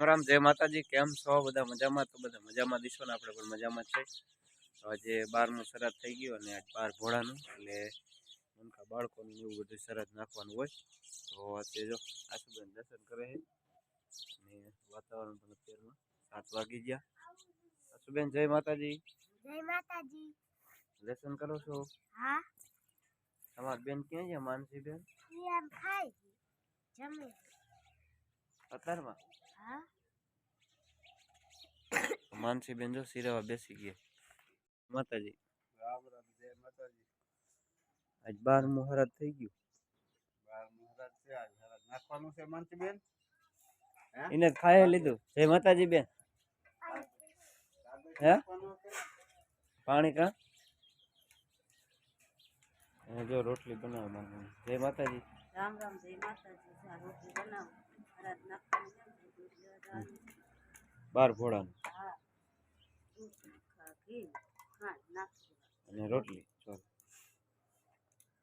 રામ જય માતાજી. કેમ છો? બધા મજામાં? તો બધા મજામાં દીશો ને આપણે પણ મજામાં છે. આજે બારમું શરદ થઈ ગયું અને આજ બાર ભોળાનું. એટલે મનકા બાળકોનું એવું બધું શરદ નાખવાનું હોય. તો આજે જો આશુબેન દર્શન કરે છે. અને વાતાવરણ પણ અત્યારમાં સાત વાગી ગયા. આશુબેન જય માતાજી. જય માતાજી. દર્શન કરો છો? હા. તમારી બેન ક્યાં છે? માનસી બેન? અત્યારમાં? હા માનસી બેન જો સિરાવા બેસી ગયા માતાજી રામ રામ જય માતાજી આજ બારમું હરાત થઈ ગયું બાર મહારાજ છે આજ હરાજ નાખવાનું છે માનસીબેન હે એને ખાઈ લીધું જય માતાજી બેન કાગળ હે? નાખવાનું છે? પાણી કા અને જો રોટલી બનાવવા માંગુ જય માતાજી રામ રામ જય માતાજી આ રોટલી બનાવો બાર નાખી અને રોટલી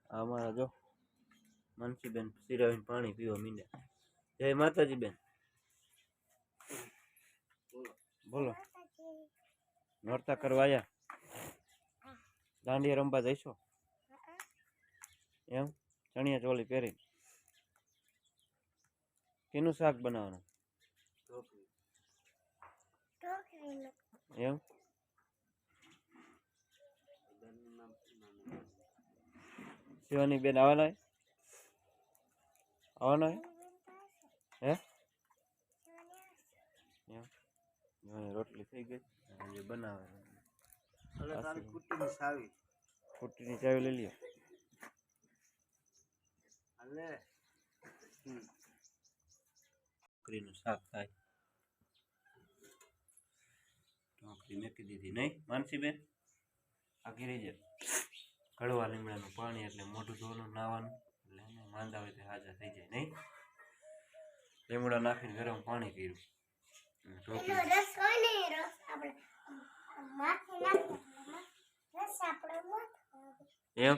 આ અમારા જો માનસીબેન સિરાવીને પાણી પીવા મીંડ્યા. જય માતાજી બેન બોલો. નોરતા કરવા આયા? દાંડિયા રમવા જઈશો? એમ? ચણિયા ચોલી પહેરી કેનું શાક બનાવવાનું. એમ? શિવાની બેન આવવાના આવવાના હે? રોટલી થઈ ગઈ. બનાવે કુટ્ટીની ફૂટીની ચાવી. લઈ લ્યો. ઢોકરીનું શાક થાય. ઢોકરી મેકી દીધી. નહીં માનસીબેન? આ રહી જાય કડવા લીમડાનું પાણી એટલે મોઢું ધોવાનું નાવાનું એટલે એને માંદા હોય તો હાજર થઈ જાય. નહીં? લીમડા નાખીને ગરમ પાણી કર્યું. એમ?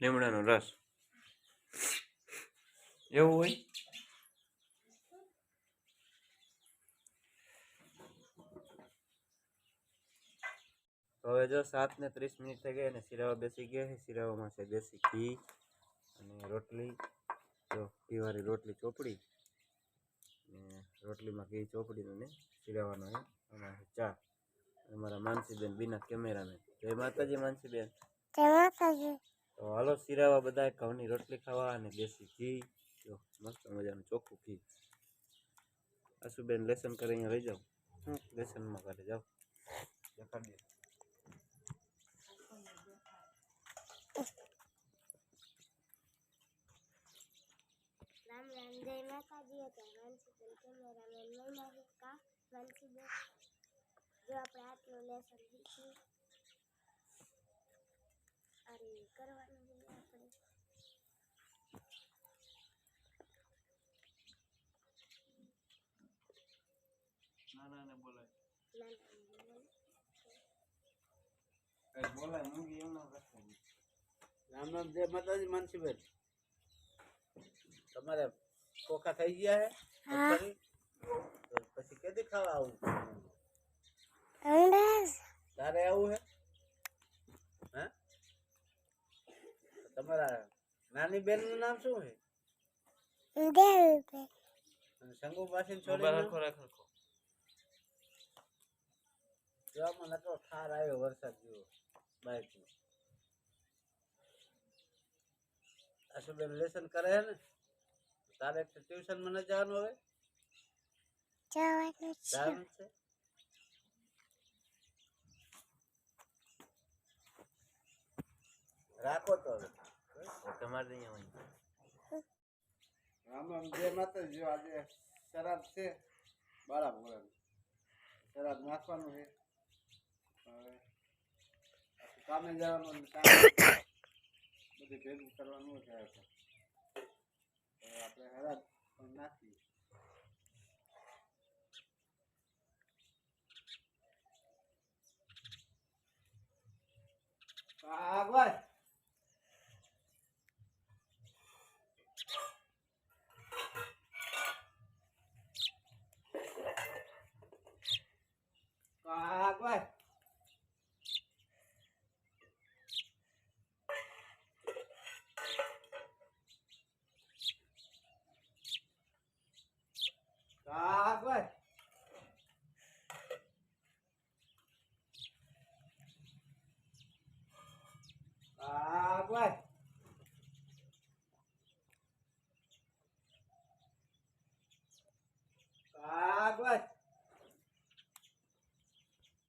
લીમડાનો રસ. એવું હોય? હવે જો સાત ને ત્રીસ મિનિટ થઈ ગઈ અને સિરાવા બેસી ગયા છે. સિરાવામાં છે દેશી ઘી અને રોટલી. જો ઘીવાળી રોટલી ચોપડી. અને રોટલીમાં ઘી ચોપડીને અને સિરાવાનો છે આમાં ચા અને મારા માનસીબેન બીના કેમેરામેન. જય માતાજી માનસીબેન. તો હાલો સિરાવા બધા ઘઉંની રોટલી ખાવા અને દેશી ઘી. જો મસ્ત મજાનું ચોખ્ખું ઘી. આશુબેન લેસન કરી અહીંયા લઈ જાઓ. લેસનમાં કરે જાઓ. દેખાડી દે. રામ રામ જય માતાજી તો માનસીબેન કેમેરામેન મહિના કા માનસીબેન જો આપણે આટલું લેસન શીખ્યું અરે કરવાનું જોઈએ આપણે ના ના ના બોલાય ના, ના, ના, ના. કઈ બોલાય મૂંગી એમ ના કરતા રામ રામ જય માતાજી માનસીબેન તમારે કોખા થઈ ગયા હે હા. મગફળી? તો પછી કેદી ખાવા આવું અંદાજ તારે આવું હે હે તમારા નાની બેનનું નામ શું હે દેવી અને શંકુ પાસીન મોબાઈલ છોડી હરખો રાખ હરખો. જોવામાં નતો ઠાર આવ્યો વરસાદ જેવો બાઈક આશુબેન લેસન કરે હે ને તારે ટ્યુશન મને જવાનું હવે? જવાનું છે. રાખો તો હવે. તમારે અહીંયા હોય. રામ રામ જય માતાજી જો આજે શરાબ છે. બાળા ભોળાનું. શરાબ નાખવાનું છે. હવે કામે જવાનું બધું ભેગું કરવાનું છે નાખીએ આગળ 啊あ、